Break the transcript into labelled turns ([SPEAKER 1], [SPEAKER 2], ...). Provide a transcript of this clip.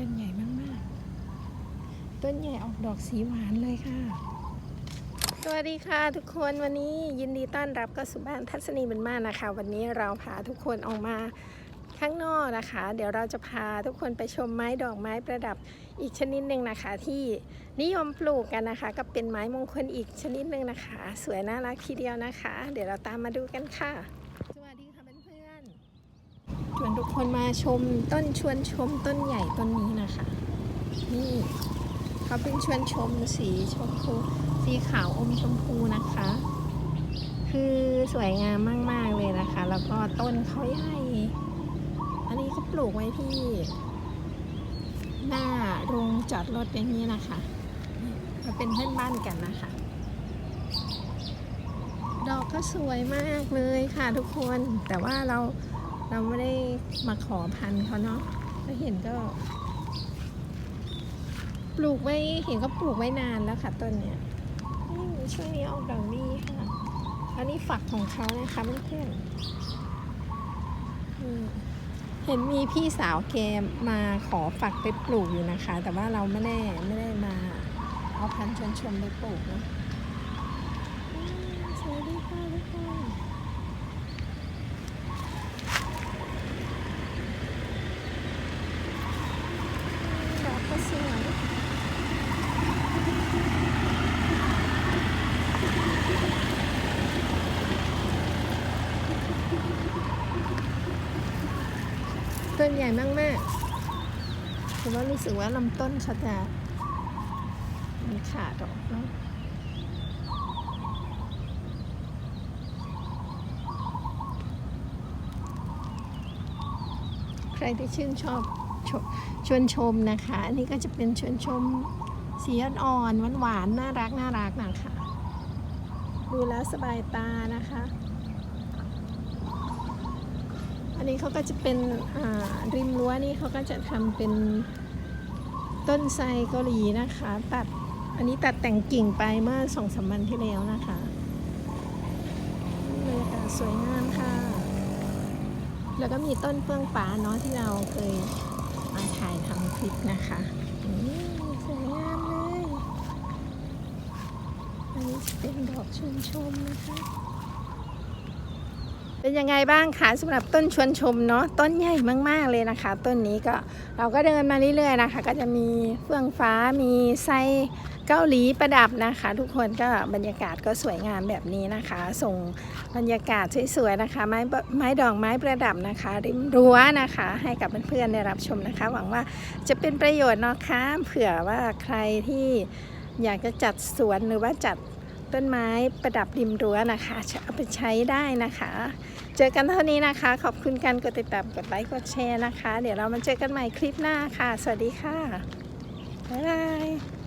[SPEAKER 1] ต้นใหญ่มากๆ ต้นใหญ่ออกดอกสีหวานเลยค่ะ สวัสดีค่ะทุกคนวันนี้ยินดีต้อนรับก็สู่บ้านทัศนีบุญมากนะคะ วันนี้เราพาทุกคนออกมาข้างนอกนะคะ เดี๋ยวเราจะพาทุกคนไปชมไม้ดอกไม้ประดับอีกชนิดหนึ่งนะคะ ที่นิยมปลูกกันนะคะ ก็เป็นไม้มงคลอีกชนิดหนึ่งนะคะ สวยน่ารักทีเดียวนะคะ เดี๋ยวเราตามมาดูกันค่ะ สวัสดีค่ะเพื่อนๆช วนทุกคนมาชมต้นชวนชมต้นใหญ่ต้นนี้นะคะ นี่เขาเป็นชวนชมสีชมพู สีขาวอมชมพูนะคะ คือสวยงามมาก ๆ เลยนะคะ แล้วก็ต้นเขาใหญ่อันนี้เขาปลูกไว้ที่ หน้าโรงจอดรถอย่างนี้นะคะมาเป็นเพื่อนบ้านกันนะคะ ดอกก็สวยมากเลยค่ะทุกคนแต่ว่าเรา เราไม่ได้มาขอพันธุ์เขาเนาะถ้าเห็นก็ ปลูกไว้เห็นเขาปลูกไว้นานแล้วค่ะต้นเนี้ยนี่ช่วงนี้ออกดอกดีค่ะอันนี้ฝักของเขานะคะเพื่อนเห็นมีพี่สาวแกมาขอฝักไปปลูกอยู่นะคะ แต่ว่าเราไม่ได้ไม่ได้มาเอาพันชนชมไปปลูกนะสวัสดีค่ะทุกคนดอกก็สวย ต้ นใหญ่มากๆแต่ว่ารู้สึกว่าลำต้นเขาจะมีขาดออกเนาะใครที่ชื่นชอบชชวนชมนะคะ อันนี้ก็จะเป็นชวนชมสีอ่อนๆหวานๆน่ารักน่ารักนะคะ ดูแล้วสบายตานะคะ อันนี้เขาก็จะเป็นริมรั้วนี่เขาก็จะทำเป็นต้นไทรเกาหลีนะคะตัดอันนี้ตัดแต่งกิ่งไปเมื่อสองสามวันที่แล้วนะคะบรรยากาศสวยงามค่ะ แล้วก็มีต้นเฟื่องฟ้าเนาะที่เราเคยมาถ่ายทำคลิปนะคะสวยงามเลย อันนี้เป็นดอกชมชมนะคะ เป็นยังไงบ้างคะสำหรับต้นชวนชมเนาะต้นใหญ่มาก ๆเลยนะคะ ต้นนี้ก็เราก็เดินมาเรื่อยๆนะคะ ก็จะมีเฟื่องฟ้ามีไส้เกาหลีประดับนะคะ ทุกคนก็บรรยากาศก็สวยงามแบบนี้นะคะ ส่งบรรยากาศสวยๆนะคะ ไม้ไม้ดอกไม้ประดับนะคะ ริมรั้วนะคะ ให้กับเพื่อนๆได้รับชมนะคะ หวังว่าจะเป็นประโยชน์เนาะคะเผื่อว่าใครที่อยากจะจัดสวนหรือว่าจัด ต้นไม้ประดับริมรั้วนะคะเอาไปใช้ได้นะคะ เจอกันเท่านี้นะคะ ขอบคุณการกดติดตามกดไลค์กดแชร์นะคะ เดี๋ยวเรามาเจอกันใหม่คลิปหน้าค่ะ สวัสดีค่ะบ๊ายบาย